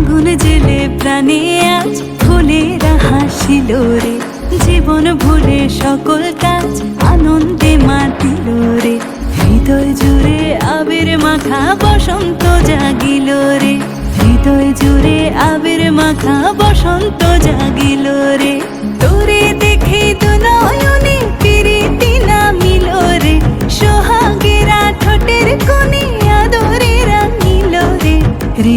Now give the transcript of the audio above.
আগুন জেলে প্রাণে আজ ফুলেরা হাসিল রে। জীবন ভুলে সকল কাজ আনন্দে মাতিল রে। হৃদয় জুড়ে আবির মাখা বসন্ত জাগিল রে। হৃদয় জুড়ে আবির মাখা বসন্ত জাগিল রে।